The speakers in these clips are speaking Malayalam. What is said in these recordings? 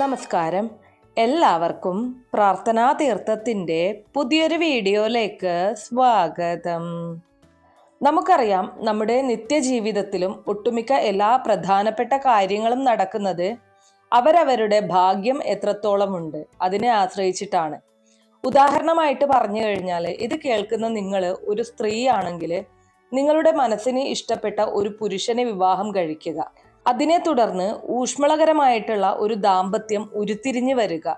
നമസ്കാരം. എല്ലാവർക്കും പ്രാർത്ഥനാ തീർത്ഥത്തിന്റെ പുതിയൊരു വീഡിയോയിലേക്ക് സ്വാഗതം. നമുക്കറിയാം നമ്മുടെ നിത്യജീവിതത്തിലും ഒട്ടുമിക്ക എല്ലാ പ്രധാനപ്പെട്ട കാര്യങ്ങളും നടക്കുന്നത് അവരവരുടെ ഭാഗ്യം എത്രത്തോളമുണ്ട് അതിനെ ആശ്രയിച്ചിട്ടാണ്. ഉദാഹരണമായിട്ട് പറഞ്ഞു കഴിഞ്ഞാൽ ഇത് കേൾക്കുന്ന നിങ്ങൾ ഒരു സ്ത്രീയാണെങ്കിൽ നിങ്ങളുടെ മനസ്സിന് ഇഷ്ടപ്പെട്ട ഒരു പുരുഷനെ വിവാഹം കഴിക്കുക. അതിനെ തുടർന്ന് ഊഷ്മളകരമായിട്ടുള്ള ഒരു ദാമ്പത്യം ഉരുത്തിരിഞ്ഞു വരിക.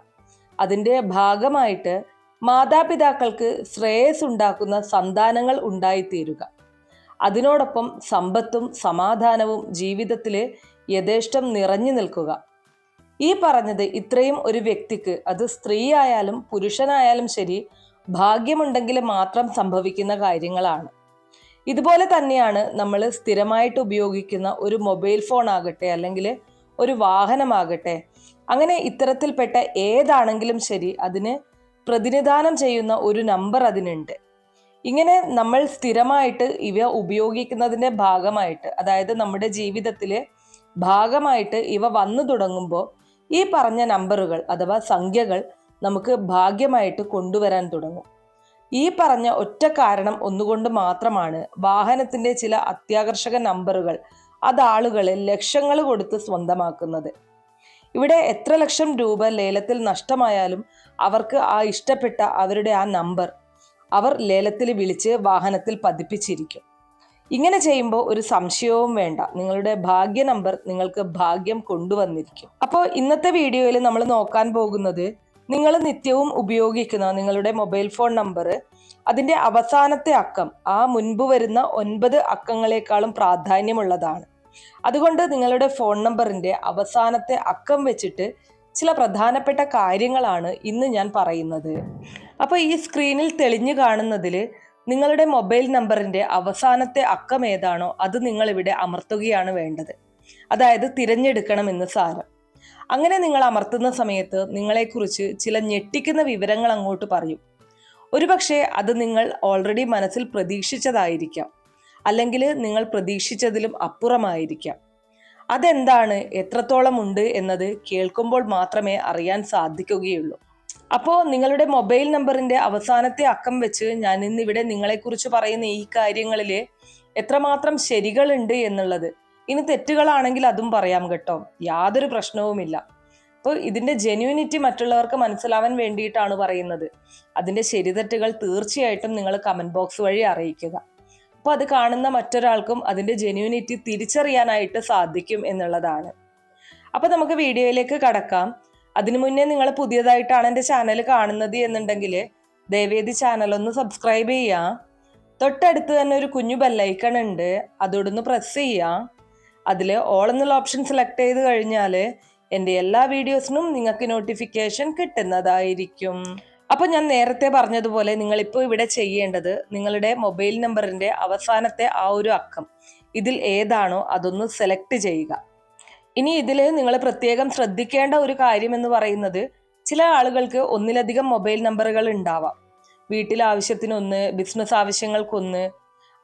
അതിന്റെ ഭാഗമായിട്ട് മാതാപിതാക്കൾക്ക് ശ്രേയസ് ഉണ്ടാക്കുന്ന സന്താനങ്ങൾ ഉണ്ടായിത്തീരുക. അതിനോടൊപ്പം സമ്പത്തും സമാധാനവും ജീവിതത്തിൽ യഥേഷ്ടം നിറഞ്ഞു നിൽക്കുക. ഈ പറഞ്ഞത് ഇത്രയും ഒരു വ്യക്തിക്ക് അത് സ്ത്രീയായാലും പുരുഷനായാലും ശരി ഭാഗ്യമുണ്ടെങ്കിൽ മാത്രം സംഭവിക്കുന്ന കാര്യങ്ങളാണ്. ഇതുപോലെ തന്നെയാണ് നമ്മൾ സ്ഥിരമായിട്ട് ഉപയോഗിക്കുന്ന ഒരു മൊബൈൽ ഫോൺ ആകട്ടെ അല്ലെങ്കിൽ ഒരു വാഹനമാകട്ടെ അങ്ങനെ ഇത്തരത്തിൽപ്പെട്ട ഏതാണെങ്കിലും ശരി അതിന് പ്രതിനിധാനം ചെയ്യുന്ന ഒരു നമ്പർ അതിനുണ്ട്. ഇങ്ങനെ നമ്മൾ സ്ഥിരമായിട്ട് ഇവ ഉപയോഗിക്കുന്നതിന്റെ ഭാഗമായിട്ട് അതായത് നമ്മുടെ ജീവിതത്തിലെ ഭാഗമായിട്ട് ഇവ വന്നു തുടങ്ങുമ്പോൾ ഈ പറഞ്ഞ നമ്പറുകൾ അഥവാ സംഖ്യകൾ നമുക്ക് ഭാഗ്യമായിട്ട് കൊണ്ടുവരാൻ തുടങ്ങും. ഈ പറഞ്ഞ ഒറ്റ കാരണം ഒന്നുകൊണ്ട് മാത്രമാണ് വാഹനത്തിന്റെ ചില അത്യാകർഷക നമ്പറുകൾ അത് ആളുകളെ ലക്ഷങ്ങൾ കൊടുത്ത് സ്വന്തമാക്കുന്നത്. ഇവിടെ എത്ര ലക്ഷം രൂപ ലേലത്തിൽ നഷ്ടമായാലും അവർക്ക് ആ ഇഷ്ടപ്പെട്ട അവരുടെ ആ നമ്പർ അവർ ലേലത്തിൽ വിളിച്ച് വാഹനത്തിൽ പതിപ്പിച്ചിരിക്കും. ഇങ്ങനെ ചെയ്യുമ്പോൾ ഒരു സംശയവും വേണ്ട. നിങ്ങളുടെ ഭാഗ്യ നമ്പർ നിങ്ങൾക്ക് ഭാഗ്യം കൊണ്ടുവന്നിരിക്കും. അപ്പോൾ ഇന്നത്തെ വീഡിയോയിൽ നമ്മൾ നോക്കാൻ പോകുന്നത് നിങ്ങൾ നിത്യവും ഉപയോഗിക്കുന്ന നിങ്ങളുടെ മൊബൈൽ ഫോൺ നമ്പർ അതിന്റെ അവസാനത്തെ അക്കം ആ മുൻപ് വരുന്ന ഒൻപത് അക്കങ്ങളെക്കാളും പ്രാധാന്യമുള്ളതാണ്. അതുകൊണ്ട് നിങ്ങളുടെ ഫോൺ നമ്പറിന്റെ അവസാനത്തെ അക്കം വെച്ചിട്ട് ചില പ്രധാനപ്പെട്ട കാര്യങ്ങളാണ് ഇന്ന് ഞാൻ പറയുന്നത്. അപ്പോൾ ഈ സ്ക്രീനിൽ തെളിഞ്ഞു കാണുന്നതിൽ നിങ്ങളുടെ മൊബൈൽ നമ്പറിന്റെ അവസാനത്തെ അക്കം ഏതാണോ അത് നിങ്ങളിവിടെ അമർത്തുകയാണ് വേണ്ടത്. അതായത് തിരഞ്ഞെടുക്കണമെന്ന് സാരം. അങ്ങനെ നിങ്ങൾ അമർത്തുന്ന സമയത്ത് നിങ്ങളെക്കുറിച്ച് ചില ഞെട്ടിക്കുന്ന വിവരങ്ങൾ അങ്ങോട്ട് പറയും. ഒരുപക്ഷെ അത് നിങ്ങൾ ഓൾറെഡി മനസ്സിൽ പ്രതീക്ഷിച്ചതായിരിക്കാം. അല്ലെങ്കിൽ നിങ്ങൾ പ്രതീക്ഷിച്ചതിലും അപ്പുറമായിരിക്കാം. അതെന്താണ്? എത്രത്തോളം ഉണ്ട് എന്നത് കേൾക്കുമ്പോൾ മാത്രമേ അറിയാൻ സാധിക്കുകയുള്ളൂ. അപ്പോൾ നിങ്ങളുടെ മൊബൈൽ നമ്പറിന്റെ അവസാനത്തെ അക്കം വെച്ച് ഞാൻ ഇന്നിവിടെ നിങ്ങളെക്കുറിച്ച് പറയുന്ന ഈ കാര്യങ്ങളിൽ എത്രമാത്രം ശരികളുണ്ട് എന്നുള്ളത് ഇനി തെറ്റുകളാണെങ്കിൽ അതും പറയാം കേട്ടോ. യാതൊരു പ്രശ്നവുമില്ല. അപ്പോൾ ഇതിന്റെ ജെന്യൂനിറ്റി മറ്റുള്ളവർക്ക് മനസ്സിലാവാൻ വേണ്ടിയിട്ടാണ് പറയുന്നത്. അതിന്റെ ശരിതെറ്റുകൾ തീർച്ചയായിട്ടും നിങ്ങൾ കമന്റ് ബോക്സ് വഴി അറിയിക്കുക. അപ്പോൾ അത് കാണുന്ന മറ്റൊരാൾക്കും അതിന്റെ ജെന്യൂനിറ്റി തിരിച്ചറിയാനായിട്ട് സാധിക്കും എന്നുള്ളതാണ്. അപ്പോൾ നമുക്ക് വീഡിയോയിലേക്ക് കടക്കാം. അതിനു മുന്നേ നിങ്ങൾ പുതിയതായിട്ടാണ് എന്റെ ചാനൽ കാണുന്നത് എന്നുണ്ടെങ്കിൽ ദേവേദി ചാനൽ ഒന്ന് സബ്സ്ക്രൈബ് ചെയ്യുക. തൊട്ടടുത്ത് തന്നെ ഒരു കുഞ്ഞു ബെല്ലൈക്കൺ ഉണ്ട്. അതോടൊന്ന് പ്രസ് ചെയ്യുക. അതിൽ ഓൾ എന്നുള്ള ഓപ്ഷൻ സെലക്ട് ചെയ്ത് കഴിഞ്ഞാൽ എന്റെ എല്ലാ വീഡിയോസിനും നിങ്ങൾക്ക് നോട്ടിഫിക്കേഷൻ കിട്ടുന്നതായിരിക്കും. അപ്പോൾ ഞാൻ നേരത്തെ പറഞ്ഞതുപോലെ നിങ്ങളിപ്പോൾ ഇവിടെ ചെയ്യേണ്ടത് നിങ്ങളുടെ മൊബൈൽ നമ്പറിന്റെ അവസാനത്തെ ആ ഒരു അക്കം. ഇതിൽ ഏതാണോ അതൊന്ന് സെലക്ട് ചെയ്യുക. ഇനി ഇതിൽ നിങ്ങൾ പ്രത്യേകം ശ്രദ്ധിക്കേണ്ട ഒരു കാര്യം എന്ന് പറയുന്നത് ചില ആളുകൾക്ക് ഒന്നിലധികം മൊബൈൽ നമ്പറുകൾ ഉണ്ടാവാം. വീട്ടിലെ ആവശ്യത്തിനൊന്ന് ബിസിനസ് ആവശ്യങ്ങൾക്കൊന്ന്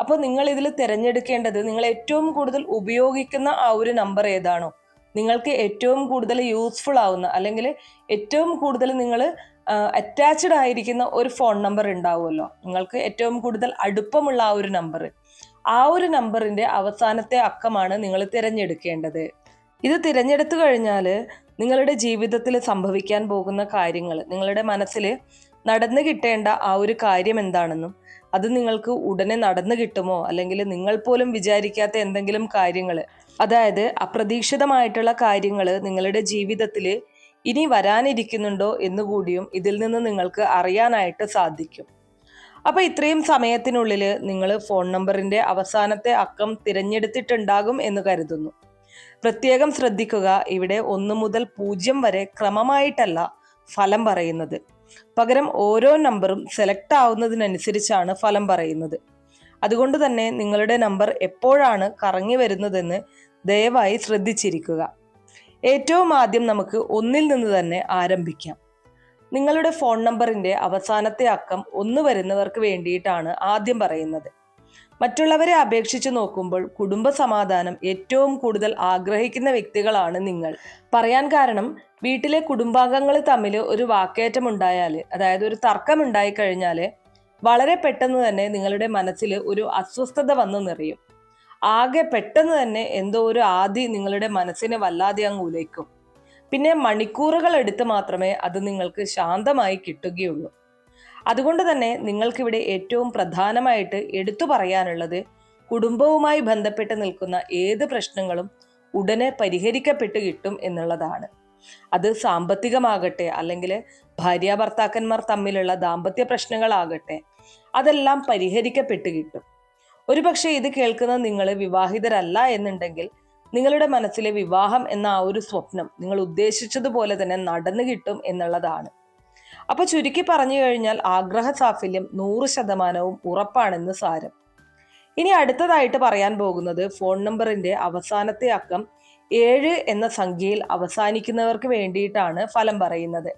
അപ്പോൾ നിങ്ങൾ ഇതിൽ തിരഞ്ഞെടുക്കേണ്ടത് നിങ്ങൾ ഏറ്റവും കൂടുതൽ ഉപയോഗിക്കുന്ന ആ ഒരു നമ്പർ ഏതാണോ? നിങ്ങൾക്ക് ഏറ്റവും കൂടുതൽ യൂസ്ഫുൾ ആവുന്ന അല്ലെങ്കിൽ ഏറ്റവും കൂടുതൽ നിങ്ങൾ അറ്റാച്ച്ഡ് ആയിരിക്കുന്ന ഒരു ഫോൺ നമ്പർ ഉണ്ടാവുമല്ലോ. നിങ്ങൾക്ക് ഏറ്റവും കൂടുതൽ അടുപ്പമുള്ള ആ ഒരു നമ്പർ ആ ഒരു നമ്പറിന്റെ അവസാനത്തെ അക്കമാണ് നിങ്ങൾ തിരഞ്ഞെടുക്കേണ്ടത്. ഇത് തിരഞ്ഞെടുത്തു കഴിഞ്ഞാൽ നിങ്ങളുടെ ജീവിതത്തിൽ സംഭവിക്കാൻ പോകുന്ന കാര്യങ്ങൾ നിങ്ങളുടെ മനസ്സിൽ നടന്നു കിട്ടേണ്ട ആ ഒരു കാര്യം എന്താണെന്നും അത് നിങ്ങൾക്ക് ഉടനെ നടന്നു കിട്ടുമോ? അല്ലെങ്കിൽ നിങ്ങൾ പോലും വിചാരിക്കാത്ത എന്തെങ്കിലും കാര്യങ്ങൾ. അതായത് അപ്രതീക്ഷിതമായിട്ടുള്ള കാര്യങ്ങൾ നിങ്ങളുടെ ജീവിതത്തിൽ ഇനി വരാനിരിക്കുന്നുണ്ടോ എന്നുകൂടിയും ഇതിൽ നിന്ന് നിങ്ങൾക്ക് അറിയാനായിട്ട് സാധിക്കും. അപ്പോൾ ഇത്രയും സമയത്തിനുള്ളിൽ നിങ്ങൾ ഫോൺ നമ്പറിന്റെ അവസാനത്തെ അക്കം തിരഞ്ഞെടുത്തിട്ടുണ്ടാകും എന്ന് കരുതുന്നു. പ്രത്യേകം ശ്രദ്ധിക്കുക ഇവിടെ ഒന്ന് മുതൽ പൂജ്യം വരെ ക്രമമായിട്ടല്ല ഫലം പറയുന്നത്. പകരം ഓരോ നമ്പറും സെലക്ട് ആവുന്നതിനനുസരിച്ചാണ് ഫലം പറയുന്നത്. അതുകൊണ്ട് തന്നെ നിങ്ങളുടെ നമ്പർ എപ്പോഴാണ് കറങ്ങി വരുന്നതെന്ന് ദയവായി ശ്രദ്ധിച്ചിരിക്കുക. ഏറ്റവും ആദ്യം നമുക്ക് ഒന്നിൽ നിന്ന് തന്നെ ആരംഭിക്കാം. നിങ്ങളുടെ ഫോൺ നമ്പറിന്റെ അവസാനത്തെ അക്കം ഒന്ന് വരുന്നവർക്ക് വേണ്ടിയിട്ടാണ് ആദ്യം പറയുന്നത്. മറ്റുള്ളവരെ അപേക്ഷിച്ച് നോക്കുമ്പോൾ കുടുംബ സമാധാനം ഏറ്റവും കൂടുതൽ ആഗ്രഹിക്കുന്ന വ്യക്തികളാണ് നിങ്ങൾ. പറയാൻ കാരണം വീട്ടിലെ കുടുംബാംഗങ്ങൾ തമ്മിൽ ഒരു വാക്കേറ്റം ഉണ്ടായാൽ അതായത് ഒരു തർക്കം ഉണ്ടായി കഴിഞ്ഞാൽ വളരെ പെട്ടെന്ന് തന്നെ നിങ്ങളുടെ മനസ്സിൽ ഒരു അസ്വസ്ഥത വന്നു നിറയും. ആകെ പെട്ടെന്ന് തന്നെ എന്തോ ഒരു ആദി നിങ്ങളുടെ മനസ്സിനെ വല്ലാതെ അങ്ങ് ഉലയ്ക്കും. പിന്നെ മണിക്കൂറുകൾ എടുത്ത് മാത്രമേ അത് നിങ്ങൾക്ക് ശാന്തമായി കിട്ടുകയുള്ളൂ. അതുകൊണ്ട് തന്നെ നിങ്ങൾക്കിവിടെ ഏറ്റവും പ്രധാനമായിട്ട് എടുത്തു പറയാനുള്ളത് കുടുംബവുമായി ബന്ധപ്പെട്ട് നിൽക്കുന്ന ഏത് പ്രശ്നങ്ങളും ഉടനെ പരിഹരിക്കപ്പെട്ട് കിട്ടും എന്നുള്ളതാണ്. അത് സാമ്പത്തികമാകട്ടെ അല്ലെങ്കിൽ ഭാര്യ ഭർത്താക്കന്മാർ തമ്മിലുള്ള ദാമ്പത്യ പ്രശ്നങ്ങളാകട്ടെ അതെല്ലാം പരിഹരിക്കപ്പെട്ട് കിട്ടും. ഒരുപക്ഷെ ഇത് കേൾക്കുന്ന നിങ്ങൾ വിവാഹിതരല്ല എന്നുണ്ടെങ്കിൽ നിങ്ങളുടെ മനസ്സിലെ വിവാഹം എന്ന ആ ഒരു സ്വപ്നം നിങ്ങൾ ഉദ്ദേശിച്ചതുപോലെ തന്നെ നടന്നു കിട്ടും എന്നുള്ളതാണ്. അപ്പൊ ചുരുക്കി പറഞ്ഞു കഴിഞ്ഞാൽ ആഗ്രഹ സാഫല്യം നൂറ് ശതമാനവും ഉറപ്പാണെന്ന് സാരം. ഇനി അടുത്തതായിട്ട് പറയാൻ പോകുന്നത് ഫോൺ നമ്പറിന്റെ അവസാനത്തെ അക്കം ഏഴ് എന്ന സംഖ്യയിൽ അവസാനിക്കുന്നവർക്ക് വേണ്ടിയിട്ടാണ് ഫലം പറയുന്നത്.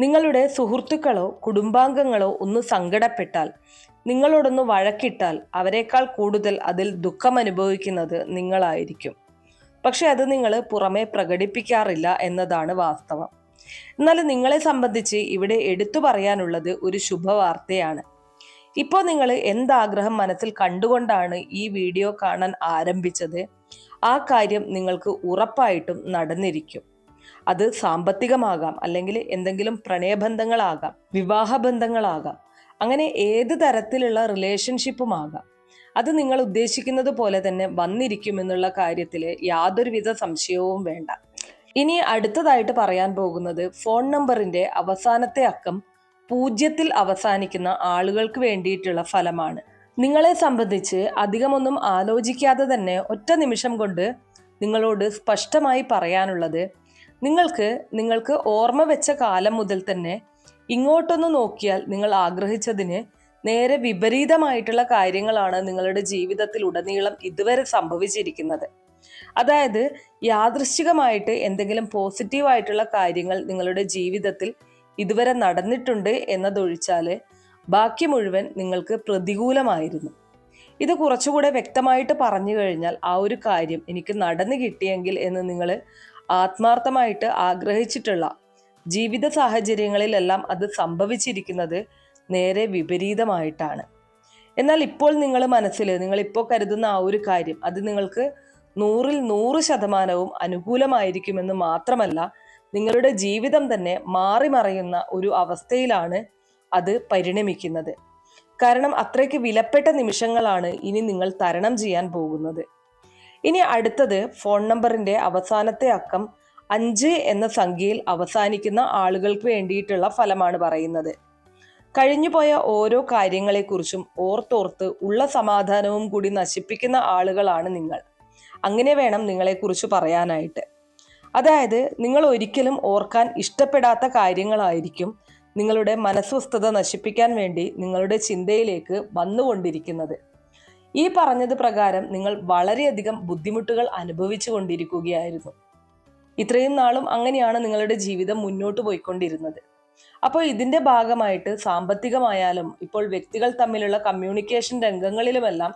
നിങ്ങളുടെ സുഹൃത്തുക്കളോ കുടുംബാംഗങ്ങളോ ഒന്ന് സങ്കടപ്പെട്ടാൽ നിങ്ങളോടൊന്ന് വഴക്കിട്ടാൽ അവരെക്കാൾ കൂടുതൽ അതിൽ ദുഃഖം അനുഭവിക്കുന്നത് നിങ്ങളായിരിക്കും. പക്ഷെ അത് നിങ്ങൾ പുറമെ പ്രകടിപ്പിക്കാറില്ല എന്നതാണ് വാസ്തവം. എന്നാൽ നിങ്ങളെ സംബന്ധിച്ച് ഇവിടെ എടുത്തു പറയാനുള്ളത് ഒരു ശുഭവാർത്തയാണ്. ഇപ്പോൾ നിങ്ങൾ എന്താഗ്രഹം മനസ്സിൽ കണ്ടുകൊണ്ടാണ് ഈ വീഡിയോ കാണാൻ ആരംഭിച്ചത്? ആ കാര്യം നിങ്ങൾക്ക് ഉറപ്പായിട്ടും നടന്നിരിക്കും. അത് സാമ്പത്തികമാകാം അല്ലെങ്കിൽ എന്തെങ്കിലും പ്രണയബന്ധങ്ങളാകാം വിവാഹബന്ധങ്ങളാകാം അങ്ങനെ ഏത് തരത്തിലുള്ള റിലേഷൻഷിപ്പുമാകാം അത് നിങ്ങൾ ഉദ്ദേശിക്കുന്നത് പോലെ തന്നെ വന്നിരിക്കുമെന്നുള്ള കാര്യത്തിൽ യാതൊരുവിധ സംശയവും വേണ്ട. ഇനി അടുത്തതായിട്ട് പറയാൻ പോകുന്നത് ഫോൺ നമ്പറിന്റെ അവസാനത്തെ അക്കം പൂജ്യത്തിൽ അവസാനിക്കുന്ന ആളുകൾക്ക് വേണ്ടിയിട്ടുള്ള ഫലമാണ്. നിങ്ങളെ സംബന്ധിച്ച് അധികമൊന്നും ആലോചിക്കാതെ തന്നെ ഒറ്റ നിമിഷം കൊണ്ട് നിങ്ങളോട് സ്പഷ്ടമായി പറയാനുള്ളത് നിങ്ങൾക്ക് നിങ്ങൾക്ക് ഓർമ്മ വെച്ച കാലം മുതൽ തന്നെ ഇങ്ങോട്ടൊന്ന് നോക്കിയാൽ നിങ്ങൾ ആഗ്രഹിച്ചതിന് നേരെ വിപരീതമായിട്ടുള്ള കാര്യങ്ങളാണ് നിങ്ങളുടെ ജീവിതത്തിൽ ഉടനീളം ഇതുവരെ സംഭവിച്ചിരിക്കുന്നത്. അതായത് യാദൃശ്ചികമായിട്ട് എന്തെങ്കിലും പോസിറ്റീവായിട്ടുള്ള കാര്യങ്ങൾ നിങ്ങളുടെ ജീവിതത്തിൽ ഇതുവരെ നടന്നിട്ടുണ്ട് എന്നതൊഴിച്ചാൽ ബാക്കി മുഴുവൻ നിങ്ങൾക്ക് പ്രതികൂലമായിരുന്നു. ഇത് കുറച്ചുകൂടെ വ്യക്തമായിട്ട് പറഞ്ഞു കഴിഞ്ഞാൽ ആ ഒരു കാര്യം എനിക്ക് നടന്നു കിട്ടിയെങ്കിൽ എന്ന് നിങ്ങൾ ആത്മാർത്ഥമായിട്ട് ആഗ്രഹിച്ചിട്ടുള്ള ജീവിത സാഹചര്യങ്ങളിലെല്ലാം അത് സംഭവിച്ചിരിക്കുന്നത് നേരെ വിപരീതമായിട്ടാണ്. എന്നാൽ ഇപ്പോൾ നിങ്ങൾ മനസ്സിൽ നിങ്ങളിപ്പോൾ കരുതുന്ന ആ ഒരു കാര്യം അത് നിങ്ങൾക്ക് നൂറിൽ നൂറ് ശതമാനവും അനുകൂലമായിരിക്കുമെന്ന് മാത്രമല്ല നിങ്ങളുടെ ജീവിതം തന്നെ മാറി മറയുന്ന ഒരു അവസ്ഥയിലാണ് അത് പരിണമിക്കുന്നത്. കാരണം അത്രയ്ക്ക് വിലപ്പെട്ട നിമിഷങ്ങളാണ് ഇനി നിങ്ങൾ തരണം ചെയ്യാൻ പോകുന്നത്. ഇനി അടുത്തത് ഫോൺ നമ്പറിന്റെ അവസാനത്തെ അക്കം അഞ്ച് എന്ന സംഖ്യയിൽ അവസാനിക്കുന്ന ആളുകൾക്ക് വേണ്ടിയിട്ടുള്ള ഫലമാണ് പറയുന്നത്. കഴിഞ്ഞുപോയ ഓരോ കാര്യങ്ങളെക്കുറിച്ചും ഓർത്തോർത്ത് ഉള്ള സമാധാനവും കൂടി നശിപ്പിക്കുന്ന ആളുകളാണ് നിങ്ങൾ. അങ്ങനെ വേണം നിങ്ങളെക്കുറിച്ച് പറയാനായിട്ട്. അതായത് നിങ്ങൾ ഒരിക്കലും ഓർക്കാൻ ഇഷ്ടപ്പെടാത്ത കാര്യങ്ങളായിരിക്കും നിങ്ങളുടെ മനസ്വസ്ഥത നശിപ്പിക്കാൻ വേണ്ടി നിങ്ങളുടെ ചിന്തയിലേക്ക് വന്നുകൊണ്ടിരിക്കുന്നത്. ഈ പറഞ്ഞത് പ്രകാരം നിങ്ങൾ വളരെയധികം ബുദ്ധിമുട്ടുകൾ അനുഭവിച്ചു കൊണ്ടിരിക്കുകയായിരുന്നു. ഇത്രയും നാളും അങ്ങനെയാണ് നിങ്ങളുടെ ജീവിതം മുന്നോട്ട് പോയിക്കൊണ്ടിരുന്നത്. അപ്പോൾ ഇതിന്റെ ഭാഗമായിട്ട് സാമ്പത്തികമായാലും ഇപ്പോൾ വ്യക്തികൾ തമ്മിലുള്ള കമ്മ്യൂണിക്കേഷൻ രംഗങ്ങളിലുമെല്ലാം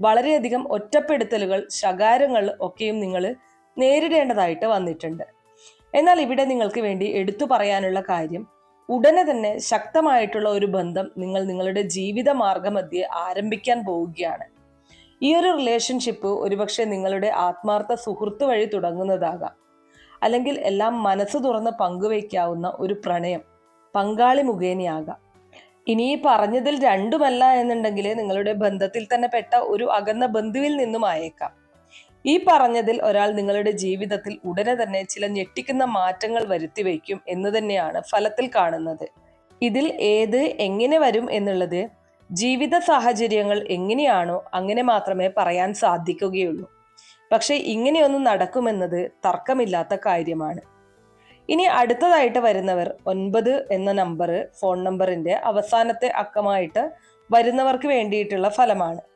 വളരെയധികം ഒറ്റപ്പെടുത്തലുകൾ ശകാരങ്ങൾ ഒക്കെയും നിങ്ങൾ നേരിടേണ്ടതായിട്ട് വന്നിട്ടുണ്ട്. എന്നാൽ ഇവിടെ നിങ്ങൾക്ക് വേണ്ടി എടുത്തു പറയാനുള്ള കാര്യം ഉടനെ തന്നെ ശക്തമായിട്ടുള്ള ഒരു ബന്ധം നിങ്ങൾ നിങ്ങളുടെ ജീവിത മാർഗമധ്യേ ആരംഭിക്കാൻ പോവുകയാണ്. ഈ ഒരു റിലേഷൻഷിപ്പ് ഒരുപക്ഷെ നിങ്ങളുടെ ആത്മാർത്ഥ സുഹൃത്ത് വഴി തുടങ്ങുന്നതാകാം. അല്ലെങ്കിൽ എല്ലാം മനസ്സ് തുറന്ന് പങ്കുവയ്ക്കാവുന്ന ഒരു പ്രണയം പങ്കാളി മുഖേനയാകാം ഇനി ഈ പറഞ്ഞതിൽ രണ്ടുമല്ല എന്നുണ്ടെങ്കിൽ നിങ്ങളുടെ ബന്ധത്തിൽ തന്നെ പെട്ട ഒരു അകന്ന ബന്ധുവിൽ നിന്നും ആയേക്കാം. ഈ പറഞ്ഞതിൽ ഒരാൾ നിങ്ങളുടെ ജീവിതത്തിൽ ഉടനെ തന്നെ ചില ഞെട്ടിക്കുന്ന മാറ്റങ്ങൾ വരുത്തി വയ്ക്കും എന്ന് തന്നെയാണ് ഫലത്തിൽ കാണുന്നത്. ഇതിൽ ഏത് എങ്ങനെ വരും എന്നുള്ളത് ജീവിത സാഹചര്യങ്ങൾ എങ്ങനെയാണോ അങ്ങനെ മാത്രമേ പറയാൻ സാധിക്കുകയുള്ളൂ. പക്ഷെ ഇങ്ങനെയൊന്നും നടക്കുമെന്നത് തർക്കമില്ലാത്ത കാര്യമാണ്. ഇനി അടുത്തതായിട്ട് വരുന്നവർ ഒൻപത് എന്ന നമ്പർ ഫോൺ നമ്പറിന്റെ അവസാനത്തെ അക്കമായിട്ട് വരുന്നവർക്ക് വേണ്ടിയിട്ടുള്ള ഫലമാണ്.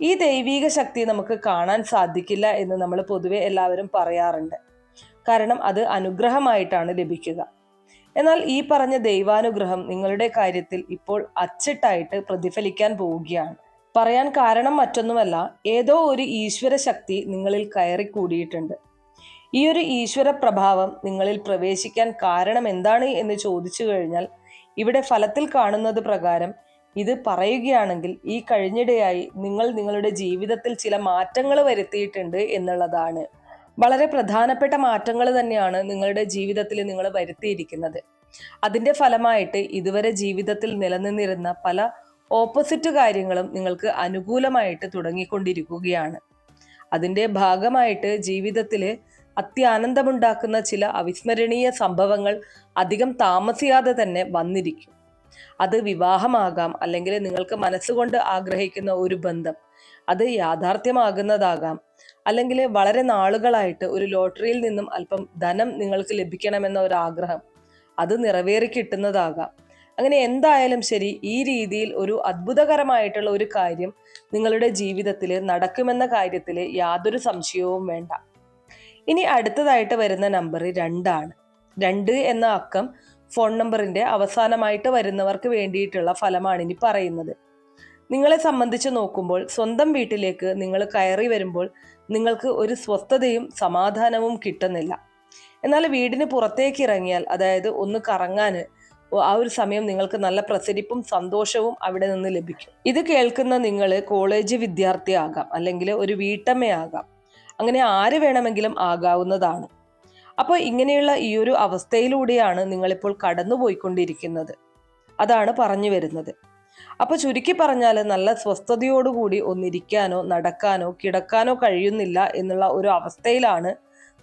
ഈ ദൈവീക ശക്തി നമുക്ക് കാണാൻ സാധിക്കില്ല എന്ന് നമ്മൾ പൊതുവെ എല്ലാവരും പറയാറുണ്ട്. കാരണം അത് അനുഗ്രഹമായിട്ടാണ് ലഭിക്കുക. എന്നാൽ ഈ പറഞ്ഞ ദൈവാനുഗ്രഹം നിങ്ങളുടെ കാര്യത്തിൽ ഇപ്പോൾ അച്ചിട്ടായിട്ട് പ്രതിഫലിക്കാൻ പോവുകയാണ്. പറയാൻ കാരണം മറ്റൊന്നുമല്ല ഏതോ ഒരു ഈശ്വര ശക്തി നിങ്ങളിൽ കയറി കൂടിയിട്ടുണ്ട് ഈ ഒരു ഈശ്വര പ്രഭാവം നിങ്ങളിൽ പ്രവേശിക്കാൻ കാരണം എന്താണ് എന്ന് ചോദിച്ചു കഴിഞ്ഞാൽ ഇവിടെ ഫലത്തിൽ കാണുന്നത് പ്രകാരം ഇത് പറയുകയാണെങ്കിൽ ഈ കഴിഞ്ഞിടെയായി നിങ്ങൾ നിങ്ങളുടെ ജീവിതത്തിൽ ചില മാറ്റങ്ങൾ വരുത്തിയിട്ടുണ്ട് എന്നുള്ളതാണ്. വളരെ പ്രധാനപ്പെട്ട മാറ്റങ്ങൾ തന്നെയാണ് നിങ്ങളുടെ ജീവിതത്തിൽ നിങ്ങൾ വരുത്തിയിരിക്കുന്നത്. അതിന്റെ ഫലമായിട്ട് ഇതുവരെ ജീവിതത്തിൽ നിലനിന്നിരുന്ന പല ഓപ്പോസിറ്റ് കാര്യങ്ങളും നിങ്ങൾക്ക് അനുകൂലമായിട്ട് തുടങ്ങിക്കൊണ്ടിരിക്കുകയാണ്. അതിന്റെ ഭാഗമായിട്ട് ജീവിതത്തിൽ അത്യാനന്ദമുണ്ടാക്കുന്ന ചില അവിസ്മരണീയ സംഭവങ്ങൾ അധികം താമസിയാതെ തന്നെ വന്നിരിക്കും. അത് വിവാഹമാകാം അല്ലെങ്കിൽ നിങ്ങൾക്ക് മനസ്സുകൊണ്ട് ആഗ്രഹിക്കുന്ന ഒരു ബന്ധം അത് യാഥാർത്ഥ്യമാകുന്നതാകാം. അല്ലെങ്കിൽ വളരെ നാളുകളായിട്ട് ഒരു ലോട്ടറിയിൽ നിന്നും അല്പം ധനം നിങ്ങൾക്ക് ലഭിക്കണമെന്ന ഒരു ആഗ്രഹം അത് നിറവേറി കിട്ടുന്നതാകാം. അങ്ങനെ എന്തായാലും ശരി ഈ രീതിയിൽ ഒരു അത്ഭുതകരമായിട്ടുള്ള ഒരു കാര്യം നിങ്ങളുടെ ജീവിതത്തിൽ നടക്കുമെന്ന കാര്യത്തിൽ യാതൊരു സംശയവും വേണ്ട. ഇനി അടുത്തതായിട്ട് വരുന്ന നമ്പർ രണ്ടാണ്. രണ്ട് എന്ന അക്കം ഫോൺ നമ്പറിന്റെ അവസാനമായിട്ട് വരുന്നവർക്ക് വേണ്ടിയിട്ടുള്ള ഫലമാണ് ഇനി പറയുന്നത്. നിങ്ങളെ സംബന്ധിച്ച് നോക്കുമ്പോൾ സ്വന്തം വീട്ടിലേക്ക് നിങ്ങൾ കയറി വരുമ്പോൾ നിങ്ങൾക്ക് ഒരു സ്വസ്ഥതയും സമാധാനവും കിട്ടുന്നില്ല. എന്നാൽ വീടിന് പുറത്തേക്ക് ഇറങ്ങിയാൽ അതായത് ഒന്ന് കറങ്ങാൻ ആ ഒരു സമയം നിങ്ങൾക്ക് നല്ല പ്രസരിപ്പും സന്തോഷവും അവിടെ നിന്ന് ലഭിക്കും. ഇത് കേൾക്കുന്ന നിങ്ങൾ കോളേജ് വിദ്യാർത്ഥിയാകാം അല്ലെങ്കിൽ ഒരു വീട്ടമ്മയാകാം. അങ്ങനെ ആര് വേണമെങ്കിലും ആകാവുന്നതാണ്. അപ്പോൾ ഇങ്ങനെയുള്ള ഈ ഒരു അവസ്ഥയിലൂടെയാണ് നിങ്ങളിപ്പോൾ കടന്നുപോയിക്കൊണ്ടിരിക്കുന്നത്. അതാണ് പറഞ്ഞു വരുന്നത്. അപ്പോൾ ചുരുക്കി പറഞ്ഞാൽ നല്ല സ്വസ്ഥതയോടുകൂടി ഒന്നിരിക്കാനോ നടക്കാനോ കിടക്കാനോ കഴിയുന്നില്ല എന്നുള്ള ഒരു അവസ്ഥയിലാണ്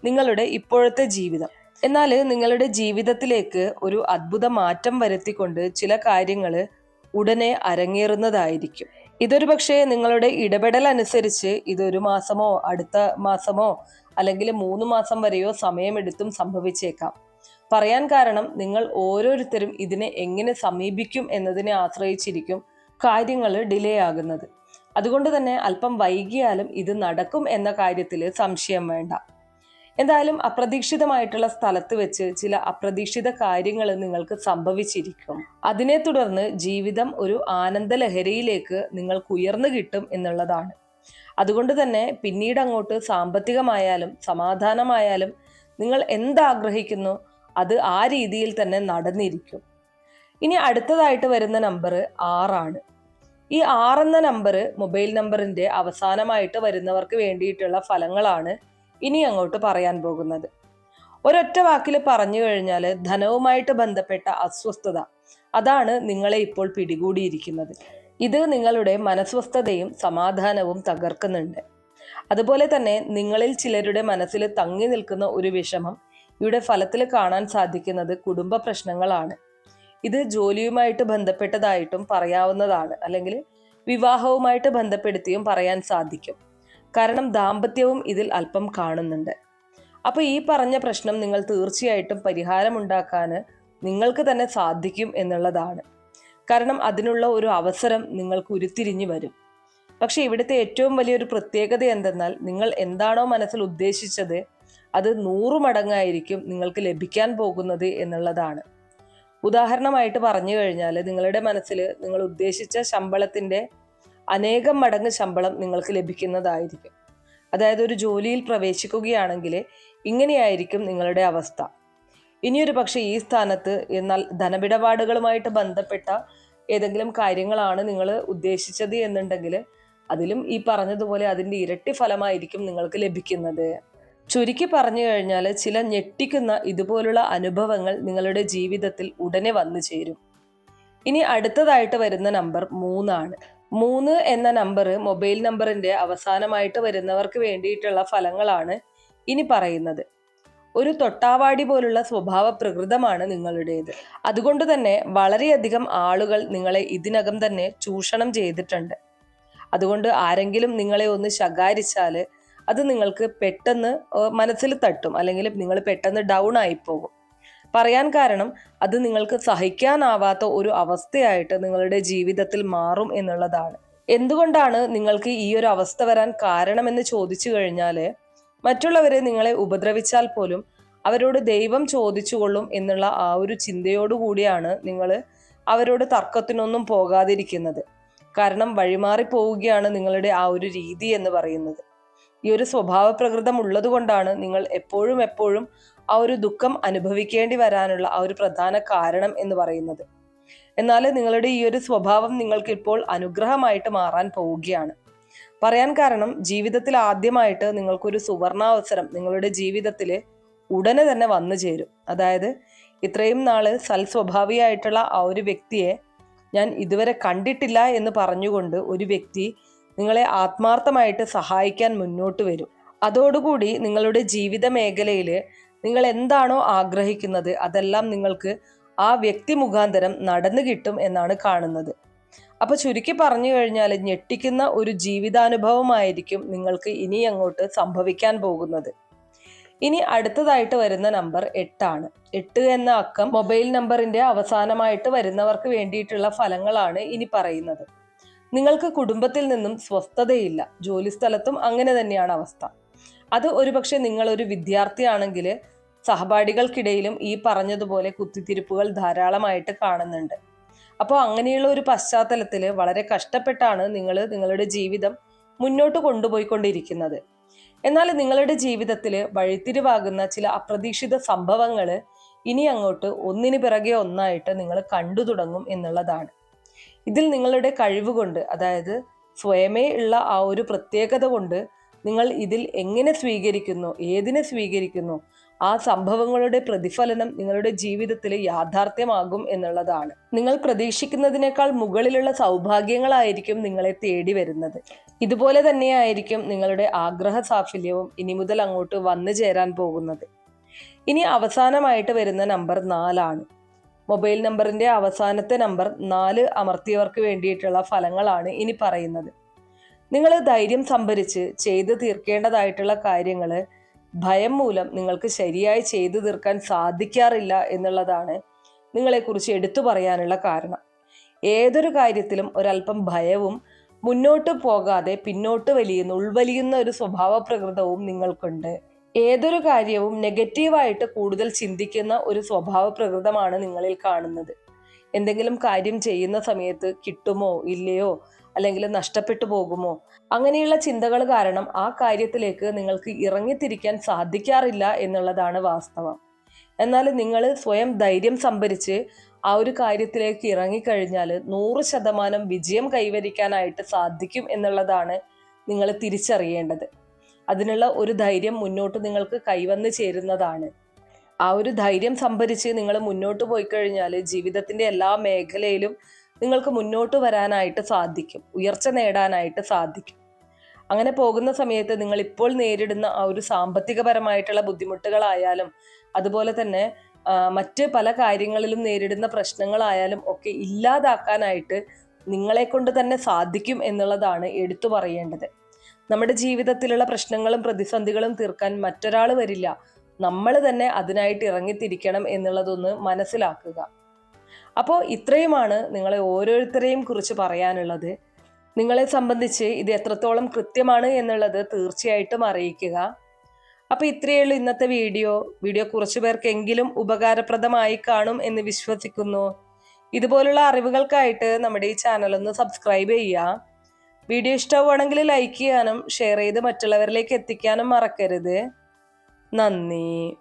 നിങ്ങളുടെ ഇപ്പോഴത്തെ ജീവിതം. എന്നാൽ നിങ്ങളുടെ ജീവിതത്തിലേക്ക് ഒരു അത്ഭുത മാറ്റം വരുത്തിക്കൊണ്ട് ചില കാര്യങ്ങൾ ഉടനെ അരങ്ങേറുന്നതായിരിക്കും. ഇതൊരു പക്ഷേ നിങ്ങളുടെ ഇടപെടൽ അനുസരിച്ച് ഇതൊരു മാസമോ അടുത്ത മാസമോ അല്ലെങ്കിൽ മൂന്ന് മാസം വരെയോ സമയമെടുത്തും സംഭവിച്ചേക്കാം. പറയാൻ കാരണം നിങ്ങൾ ഓരോരുത്തരും ഇതിനെ എങ്ങനെ സമീപിക്കും എന്നതിനെ ആശ്രയിച്ചിരിക്കും കാര്യങ്ങൾ ഡിലേ ആകുന്നത്. അതുകൊണ്ട് തന്നെ അല്പം വൈകിയാലും ഇത് നടക്കും എന്ന കാര്യത്തിൽ സംശയം വേണ്ട. എന്തായാലും അപ്രതീക്ഷിതമായിട്ടുള്ള സ്ഥലത്ത് വെച്ച് ചില അപ്രതീക്ഷിത കാര്യങ്ങൾ നിങ്ങൾക്ക് സംഭവിച്ചിരിക്കും. അതിനെ തുടർന്ന് ജീവിതം ഒരു ആനന്ദലഹരിയിലേക്ക് നിങ്ങൾക്ക് ഉയർന്നു കിട്ടും എന്നുള്ളതാണ്. അതുകൊണ്ട് തന്നെ പിന്നീട് അങ്ങോട്ട് സാമ്പത്തികമായാലും സമാധാനമായാലും നിങ്ങൾ എന്താഗ്രഹിക്കുന്നു അത് ആ രീതിയിൽ തന്നെ നടന്നിരിക്കും. ഇനി അടുത്തതായിട്ട് വരുന്ന നമ്പർ ആറാണ്. ഈ ആറെന്ന നമ്പർ മൊബൈൽ നമ്പറിന്റെ അവസാനമായിട്ട് വരുന്നവർക്ക് വേണ്ടിയിട്ടുള്ള ഫലങ്ങളാണ് ഇനി അങ്ങോട്ട് പറയാൻ പോകുന്നത്. ഒരൊറ്റ വാക്കിൽ പറഞ്ഞു കഴിഞ്ഞാൽ ധനവുമായിട്ട് ബന്ധപ്പെട്ട അസ്വസ്ഥത അതാണ് നിങ്ങളെ ഇപ്പോൾ പിടികൂടിയിരിക്കുന്നത്. ഇത് നിങ്ങളുടെ മനസ്വസ്ഥതയും സമാധാനവും തകർക്കുന്നുണ്ട്. അതുപോലെ തന്നെ നിങ്ങളിൽ ചിലരുടെ മനസ്സിൽ തങ്ങി നിൽക്കുന്ന ഒരു വിഷമം ഇവിടെ ഫലത്തിൽ കാണാൻ സാധിക്കുന്നത് കുടുംബ പ്രശ്നങ്ങളാണ്. ഇത് ജോലിയുമായിട്ട് ബന്ധപ്പെട്ടതായിട്ടും പറയാവുന്നതാണ്. അല്ലെങ്കിൽ വിവാഹവുമായിട്ട് ബന്ധപ്പെടുത്തിയും പറയാൻ സാധിക്കും. കാരണം ദാമ്പത്യവും ഇതിൽ അല്പം കാണുന്നുണ്ട്. അപ്പോൾ ഈ പറഞ്ഞ പ്രശ്നം നിങ്ങൾ തീർച്ചയായിട്ടും പരിഹാരമുണ്ടാക്കാൻ നിങ്ങൾക്ക് തന്നെ സാധിക്കും എന്നുള്ളതാണ്. കാരണം അതിനുള്ള ഒരു അവസരം നിങ്ങൾക്ക് ഉരുത്തിരിഞ്ഞു വരും. പക്ഷേ ഇവിടുത്തെ ഏറ്റവും വലിയൊരു പ്രത്യേകത എന്തെന്നാൽ നിങ്ങൾ എന്താണോ മനസ്സിൽ ഉദ്ദേശിച്ചത് അത് നൂറു മടങ്ങായിരിക്കും നിങ്ങൾക്ക് ലഭിക്കാൻ പോകുന്നത് എന്നുള്ളതാണ്. ഉദാഹരണമായിട്ട് പറഞ്ഞു കഴിഞ്ഞാൽ നിങ്ങളുടെ മനസ്സിൽ നിങ്ങൾ ഉദ്ദേശിച്ച ശമ്പളത്തിന്റെ അനേകം മടങ്ങ് ശമ്പളം നിങ്ങൾക്ക് ലഭിക്കുന്നതായിരിക്കും. അതായത് ഒരു ജോലിയിൽ പ്രവേശിക്കുകയാണെങ്കിൽ ഇങ്ങനെയായിരിക്കും നിങ്ങളുടെ അവസ്ഥ. ഇനിയൊരു പക്ഷേ ഈ സ്ഥാനത്ത് എന്നാൽ ധനമിടപാടുകളുമായിട്ട് ബന്ധപ്പെട്ട ഏതെങ്കിലും കാര്യങ്ങളാണ് നിങ്ങൾ ഉദ്ദേശിച്ചത് എന്നുണ്ടെങ്കിൽ അതിലും ഈ പറഞ്ഞതുപോലെ അതിന്റെ ഇരട്ടി ഫലമായിരിക്കും നിങ്ങൾക്ക് ലഭിക്കുന്നത്. ചുരുക്കി പറഞ്ഞു കഴിഞ്ഞാൽ ചില ഞെട്ടിക്കുന്ന ഇതുപോലുള്ള അനുഭവങ്ങൾ നിങ്ങളുടെ ജീവിതത്തിൽ ഉടനെ വന്നു ചേരും. ഇനി അടുത്തതായിട്ട് വരുന്ന നമ്പർ മൂന്നാണ്. മൂന്ന് എന്ന നമ്പർ മൊബൈൽ നമ്പറിന്റെ അവസാനമായിട്ട് വരുന്നവർക്ക് വേണ്ടിയിട്ടുള്ള ഫലങ്ങളാണ് ഇനി പറയുന്നത്. ഒരു തൊട്ടാവാടി പോലുള്ള സ്വഭാവ പ്രകൃതമാണ് നിങ്ങളുടേത്. അതുകൊണ്ട് തന്നെ വളരെയധികം ആളുകൾ നിങ്ങളെ ഇതിനകം തന്നെ ചൂഷണം ചെയ്തിട്ടുണ്ട്. അതുകൊണ്ട് ആരെങ്കിലും നിങ്ങളെ ഒന്ന് ശകാരിച്ചാൽ അത് നിങ്ങൾക്ക് പെട്ടെന്ന് മനസ്സിൽ തട്ടും. അല്ലെങ്കിൽ നിങ്ങൾ പെട്ടെന്ന് ഡൗൺ ആയി പോകും പറയാൻ കാരണം അത് നിങ്ങൾക്ക് സഹിക്കാനാവാത്ത ഒരു അവസ്ഥയായിട്ട് നിങ്ങളുടെ ജീവിതത്തിൽ മാറും എന്നുള്ളതാണ്. എന്തുകൊണ്ടാണ് നിങ്ങൾക്ക് ഈ ഒരു അവസ്ഥ വരാൻ കാരണമെന്ന് ചോദിച്ചു കഴിഞ്ഞാൽ മറ്റുള്ളവരെ നിങ്ങളെ ഉപദ്രവിച്ചാൽ പോലും അവരോട് ദൈവം ചോദിച്ചുകൊള്ളും എന്നുള്ള ആ ഒരു ചിന്തയോടു കൂടിയാണ് നിങ്ങൾ അവരോട് തർക്കത്തിനൊന്നും പോകാതിരിക്കുന്നത്. കാരണം വഴിമാറി പോവുകയാണ് നിങ്ങളുടെ ആ ഒരു രീതി എന്ന് പറയുന്നത്. ഈ ഒരു സ്വഭാവ പ്രകൃതം ഉള്ളത് കൊണ്ടാണ് നിങ്ങൾ എപ്പോഴും എപ്പോഴും ആ ഒരു ദുഃഖം അനുഭവിക്കേണ്ടി വരാനുള്ള ആ ഒരു പ്രധാന കാരണം എന്ന് പറയുന്നത്. എന്നാൽ നിങ്ങളുടെ ഈ ഒരു സ്വഭാവം നിങ്ങൾക്ക് ഇപ്പോൾ അനുഗ്രഹമായിട്ട് മാറാൻ പോവുകയാണ്. പറയാൻ കാരണം ജീവിതത്തിൽ ആദ്യമായിട്ട് നിങ്ങൾക്കൊരു സുവർണാവസരം നിങ്ങളുടെ ജീവിതത്തിൽ ഉടനെ തന്നെ വന്നു ചേരും. അതായത് ഇത്രയും നാൾ സൽസ്വഭാവിയായിട്ടുള്ള ആ ഒരു വ്യക്തിയെ ഞാൻ ഇതുവരെ കണ്ടിട്ടില്ല എന്ന് പറഞ്ഞുകൊണ്ട് ഒരു വ്യക്തി നിങ്ങളെ ആത്മാർത്ഥമായിട്ട് സഹായിക്കാൻ മുന്നോട്ട് വരും. അതോടുകൂടി നിങ്ങളുടെ ജീവിത മേഖലയിൽ നിങ്ങൾ എന്താണോ ആഗ്രഹിക്കുന്നത് അതെല്ലാം നിങ്ങൾക്ക് ആ വ്യക്തി മുഖാന്തരം നടന്നു കിട്ടും എന്നാണ് കാണുന്നത്. അപ്പൊ ചുരുക്കി പറഞ്ഞു കഴിഞ്ഞാൽ ഞെട്ടിക്കുന്ന ഒരു ജീവിതാനുഭവമായിരിക്കും നിങ്ങൾക്ക് ഇനി അങ്ങോട്ട് സംഭവിക്കാൻ പോകുന്നത്. ഇനി അടുത്തതായിട്ട് വരുന്ന നമ്പർ എട്ടാണ്. എട്ട് എന്ന അക്കം മൊബൈൽ നമ്പറിന്റെ അവസാനമായിട്ട് വരുന്നവർക്ക് വേണ്ടിയിട്ടുള്ള ഫലങ്ങളാണ് ഇനി പറയുന്നത്. നിങ്ങൾക്ക് കുടുംബത്തിൽ നിന്നും സ്വസ്ഥതയില്ല. ജോലി സ്ഥലത്തും അങ്ങനെ തന്നെയാണ് അവസ്ഥ. അത് ഒരുപക്ഷെ നിങ്ങൾ ഒരു വിദ്യാർത്ഥിയാണെങ്കിൽ സഹപാഠികൾക്കിടയിലും ഈ പറഞ്ഞതുപോലെ കുത്തിത്തിരിപ്പുകൾ ധാരാളമായിട്ട് കാണുന്നുണ്ട്. അപ്പോൾ അങ്ങനെയുള്ള ഒരു പശ്ചാത്തലത്തിൽ വളരെ കഷ്ടപ്പെട്ടാണ് നിങ്ങൾ നിങ്ങളുടെ ജീവിതം മുന്നോട്ട് കൊണ്ടുപോയിക്കൊണ്ടിരിക്കുന്നത്. എന്നാൽ നിങ്ങളുടെ ജീവിതത്തിൽ വഴിത്തിരിവാകുന്ന ചില അപ്രതീക്ഷിത സംഭവങ്ങൾ ഇനി അങ്ങോട്ട് ഒന്നിനു പിറകെ ഒന്നായിട്ട് നിങ്ങൾ കണ്ടു തുടങ്ങും എന്നുള്ളതാണ്. ഇതിൽ നിങ്ങളുടെ കഴിവുകൊണ്ട് അതായത് സ്വയമേ ഉള്ള ആ ഒരു പ്രത്യേകത കൊണ്ട് നിങ്ങൾ ഇതിൽ എങ്ങനെ സ്വീകരിക്കുന്നു ഏതിനെ സ്വീകരിക്കുന്നു ആ സംഭവങ്ങളുടെ പ്രതിഫലനം നിങ്ങളുടെ ജീവിതത്തിൽ യാഥാർത്ഥ്യമാകും എന്നുള്ളതാണ്. നിങ്ങൾ പ്രതീക്ഷിക്കുന്നതിനേക്കാൾ മുകളിലുള്ള സൗഭാഗ്യങ്ങളായിരിക്കും നിങ്ങളെ തേടി വരുന്നത്. ഇതുപോലെ തന്നെയായിരിക്കും നിങ്ങളുടെ ആഗ്രഹ സാഫല്യവും ഇനി മുതൽ അങ്ങോട്ട് വന്നു ചേരാൻ പോകുന്നത്. ഇനി അവസാനമായിട്ട് വരുന്ന നമ്പർ നാലാണ്. മൊബൈൽ നമ്പറിന്റെ അവസാനത്തെ നമ്പർ നാല് അമർത്തിയവർക്ക് വേണ്ടിയിട്ടുള്ള ഫലങ്ങളാണ് ഇനി പറയുന്നത്. നിങ്ങൾ ധൈര്യം സംഭരിച്ച് ചെയ്തു തീർക്കേണ്ടതായിട്ടുള്ള കാര്യങ്ങൾ ഭയം മൂലം നിങ്ങൾക്ക് ശരിയായി ചെയ്തു തീർക്കാൻ സാധിക്കാറില്ല എന്നുള്ളതാണ് നിങ്ങളെക്കുറിച്ച് എടുത്തു പറയാനുള്ള കാരണം. ഏതൊരു കാര്യത്തിലും ഒരല്പം ഭയവും മുന്നോട്ട് പോകാതെ പിന്നോട്ട് വലിയുന്ന ഉൾവലിയുന്ന ഒരു സ്വഭാവ പ്രകൃതവും നിങ്ങൾക്കുണ്ട്. ഏതൊരു കാര്യവും നെഗറ്റീവായിട്ട് കൂടുതൽ ചിന്തിക്കുന്ന ഒരു സ്വഭാവ പ്രകൃതമാണ് നിങ്ങളിൽ കാണുന്നത്. എന്തെങ്കിലും കാര്യം ചെയ്യുന്ന സമയത്ത് കിട്ടുമോ ഇല്ലയോ അല്ലെങ്കിൽ നഷ്ടപ്പെട്ടു പോകുമോ? അങ്ങനെയുള്ള ചിന്തകൾ കാരണം ആ കാര്യത്തിലേക്ക് നിങ്ങൾക്ക് ഇറങ്ങിത്തിരിക്കാൻ സാധിക്കാറില്ല എന്നുള്ളതാണ് വാസ്തവം. എന്നാൽ നിങ്ങൾ സ്വയം ധൈര്യം സംഭരിച്ച് ആ ഒരു കാര്യത്തിലേക്ക് ഇറങ്ങിക്കഴിഞ്ഞാൽ നൂറ് ശതമാനം വിജയം കൈവരിക്കാനായിട്ട് സാധിക്കും എന്നുള്ളതാണ് നിങ്ങൾ തിരിച്ചറിയേണ്ടത്. അതിനുള്ള ഒരു ധൈര്യം മുന്നോട്ട് നിങ്ങൾക്ക് കൈവന്ന് ചേരുന്നതാണ്. ആ ഒരു ധൈര്യം സംഭരിച്ച് നിങ്ങൾ മുന്നോട്ട് പോയി കഴിഞ്ഞാൽ ജീവിതത്തിന്റെ എല്ലാ മേഖലയിലും നിങ്ങൾക്ക് മുന്നോട്ട് വരാനായിട്ട് സാധിക്കും. ഉയർച്ച നേടാനായിട്ട് സാധിക്കും. അങ്ങനെ പോകുന്ന സമയത്ത് നിങ്ങൾ ഇപ്പോൾ നേരിടുന്ന ആ ഒരു സാമ്പത്തികപരമായിട്ടുള്ള ബുദ്ധിമുട്ടുകളായാലും അതുപോലെ തന്നെ മറ്റ് പല കാര്യങ്ങളിലും നേരിടുന്ന പ്രശ്നങ്ങളായാലും ഒക്കെ ഇല്ലാതാക്കാനായിട്ട് നിങ്ങളെ കൊണ്ട് തന്നെ സാധിക്കും എന്നുള്ളതാണ് എടുത്തു പറയേണ്ടത്. നമ്മുടെ ജീവിതത്തിലുള്ള പ്രശ്നങ്ങളും പ്രതിസന്ധികളും തീർക്കാൻ മറ്റൊരാൾ വരില്ല. നമ്മൾ തന്നെ അതിനായിട്ട് ഇറങ്ങിത്തിരിക്കണം എന്നുള്ളതൊന്ന് മനസ്സിലാക്കുക. അപ്പോൾ ഇത്രയുമാണ് നിങ്ങളെ ഓരോരുത്തരെയും കുറിച്ച് പറയാനുള്ളത്. നിങ്ങളെ സംബന്ധിച്ച് ഇത് എത്രത്തോളം കൃത്യമാണ് എന്നുള്ളത് തീർച്ചയായിട്ടും അറിയിക്കുക. അപ്പോൾ ഇത്രയേ ഉള്ളൂ ഇന്നത്തെ വീഡിയോ. വീഡിയോ കുറച്ചു പേർക്കെങ്കിലും ഉപകാരപ്രദമായി കാണും എന്ന് വിശ്വസിക്കുന്നു. ഇതുപോലുള്ള അറിവുകൾക്കായിട്ട് നമ്മുടെ ഈ ചാനൽ ഒന്ന് സബ്സ്ക്രൈബ് ചെയ്യുക. വീഡിയോ ഇഷ്ടമാണെങ്കിൽ ലൈക്ക് ചെയ്യാനും ഷെയർ ചെയ്ത് മറ്റുള്ളവരിലേക്ക് എത്തിക്കാനും മറക്കരുത്. നന്ദി.